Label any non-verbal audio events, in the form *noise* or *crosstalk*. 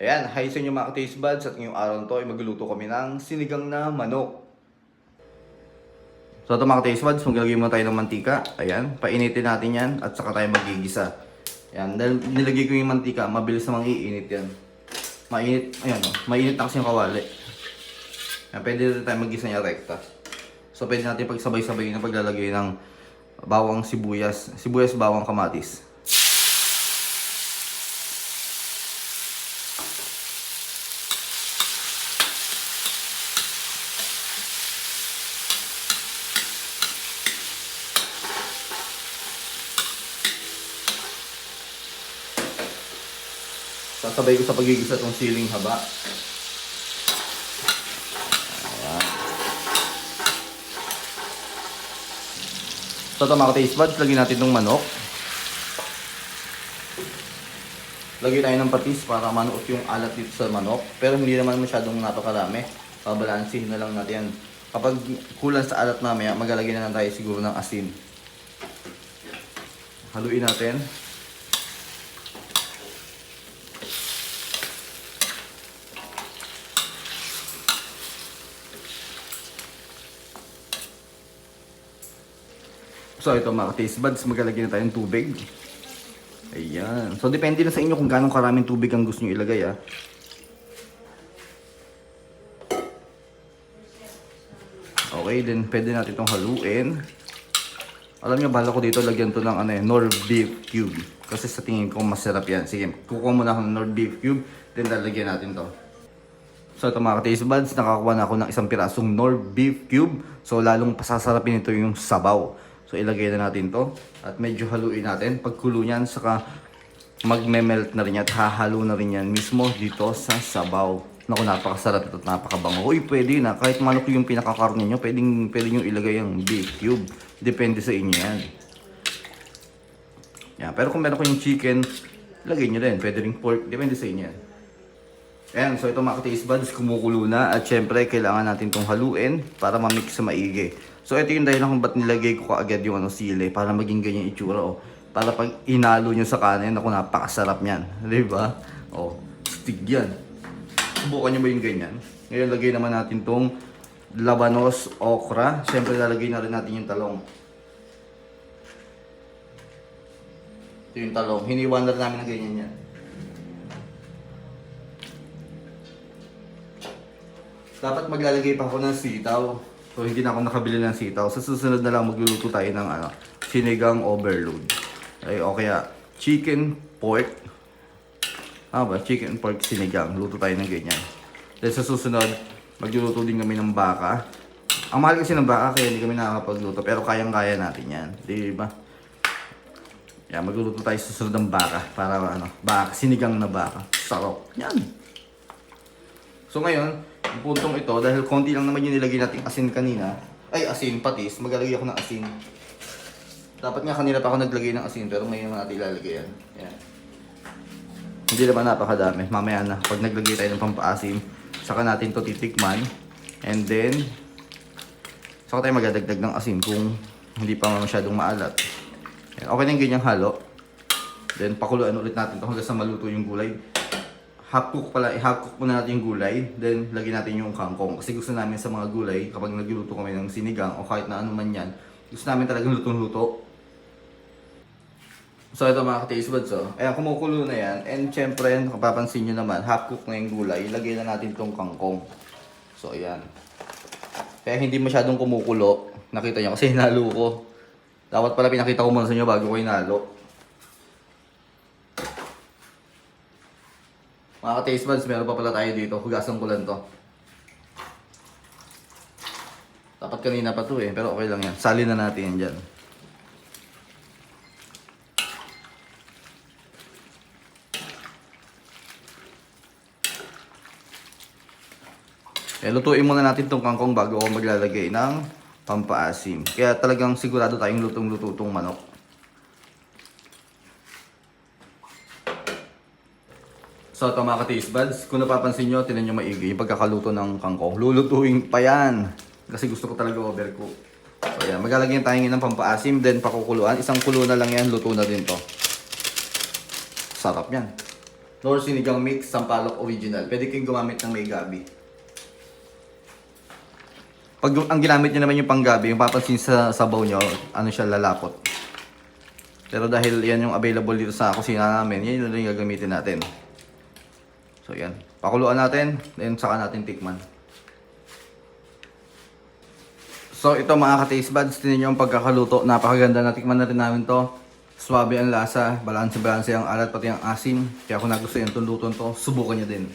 Ayan, hi sa inyo mga taste buds at ngayong araw to ay magluluto kami ng sinigang na manok. So ito mga taste buds, maglalagay muna tayo ng mantika. Ayan, painitin natin yan at saka tayo magigisa. Ayan, dahil nilagay ko yung mantika, mabilis namang iinit yan. Mainit, ayan o, mainit na kasi yung kawali. Ayan, pwede rin tayo magisa niya rekta. So pwede natin pagsabay-sabay na paglalagay ng bawang sibuyas, sibuyas bawang kamatis. Sasabay ko sa pagigisa itong siling haba. Ayan. So ito mga taste buds, lagyan natin itong manok. Lagyan tayo ng patis para manuot yung alat dito sa manok. Pero hindi naman masyadong napakarami. Pabalansin na lang natin yan. Kapag kulang sa alat mamaya, maglalagay na lang tayo siguro ng asin. Haluin natin. So ito mga taste buds, maglalagay na tayo ng tubig. Ayan. So depende na sa inyo kung gaano karaming tubig ang gusto nyo ilagay ah. Okay, then pwede natin itong haluin. Alam nyo, bala ko dito lagyan to ng ano eh, Nor beef cube. Kasi sa tingin ko masarap yan. Sige, kukuha muna ako ng Nor beef cube, then lalagyan natin to. So ito mga taste buds, nakakuha na ako ng isang pirasong Nor beef cube. So lalong pasasarapin ito yung sabaw. So ilagay na natin to at medyo haluin natin. Pagkulo niyan, saka magme-melt na rin yan at hahalo na rin yan mismo dito sa sabaw. Naku, napakasarap ito at napakabango. Uy, pwede na. Kahit manok yung pinakakarne nyo, pwedeng, pwede nyo ilagay ang beef cube. Depende sa inyo yan. Yan. Pero kung meron kayong chicken, lagay nyo rin. Pwede rin pork. Depende sa inyo yan. Ayan, so ito mga taste buds, kumukulo na at syempre kailangan natin itong haluin para ma-mix sa maigi. So ito yung dahilan kung ba't nilagay ko kaagad yung ano, sili para maging ganyan itsura oh. Para pag inalo nyo sa kanin, ako napakasarap niyan. *laughs* Di ba? Oh, stig yan. Subukan nyo ba yung ganyan? Ngayon lagay naman natin tong labanos okra. Syempre lalagay na rin natin yung talong. Ito yung talong. Hiniwan na rin namin ng ganyan yan. Dapat maglalagay pa ako ng sitaw. So hindi na ako nakabili ng sitaw. Sa susunod na lang magluluto tayo ng ano, sinigang overload. Ay o kaya chicken pork. Ah ba, chicken pork sinigang. Luto tayo ng ganyan. Then sa susunod, magluluto din kami ng baka. Ang mahal kasi ng baka kaya hindi kami nakakapagluto. Pero kayang-kaya natin yan. Di ba? Yan, magluluto tayo susunod ng baka. Para ano, baka, sinigang na baka. Sarap. Yan. So ngayon, yung puntong ito, dahil konti lang naman yung nilagay natin asin kanina, ay asin, patis, maglalagay ako ng asin. Dapat nga kanina pa ako naglagay ng asin, pero ngayon natin ilalagay yan. Yan. Hindi naman napakadami. Mamaya na, pag naglagay tayo ng pampaasim, saka natin to titikman. And then, saka tayo magdadagdag ng asin kung hindi pa masyadong maalat. Yan. Okay na yung ganyang halo. Then, pakuluan ulit natin to hanggang sa maluto yung gulay half cook pala, i-half cook muna natin yung gulay, then lagyan natin yung kangkong. Kasi gusto namin sa mga gulay, kapag nagluluto kami ng sinigang o kahit na ano man yan, gusto namin talagang lutong-luto. So ito mga ka-taste buds, oh. Ayan, kumukulo na yan. And syempre, kapapansin nyo naman, half cook na yung gulay, ilagay na natin tong kangkong. So ayan. Kaya hindi masyadong kumukulo. Nakita nyo kasi hinalo ko. Dapat pala pinakita ko muna sa inyo bago ko hinalo. Mga ka-taste buds, meron pa pala tayo dito. Hugasan ko lang to. Dapat kanina pa to eh, pero okay lang yan. Sali na natin yan dyan. Eh, lutuin muna natin tong kangkong bago ako maglalagay ng pampaasim. Kaya talagang sigurado tayong lutong-luto tong manok. So ito mga ka-taste buds, kung napapansin nyo, tinan nyo maigi yung pagkakaluto ng kangkong. Lulutuin pa yan. Kasi gusto ko talaga overcook. So yan, maglalagyan tayo ng pampaasim, then pakukuluan. Isang kulo na lang yan, luto na din to. Sarap yan. Nor sinigang mix, sampalok original. Pwede kayong gumamit ng may gabi. Pag ang ginamit niyo naman yung panggabi, yung papansin sa sabaw nyo, ano siya lalapot. Pero dahil yan yung available dito sa kusina namin, yan yung gagamitin natin. So yan. Pakuluan natin, then saka natin tikman. So ito mga ka-taste buds, tinan nyo ang pagkakaluto. Napakaganda na tikman natin namin to. Swabe ang lasa, balanse-balanse ang alat pati ang asim. Kaya kung nagustuhan itong luto to, subukan nyo din.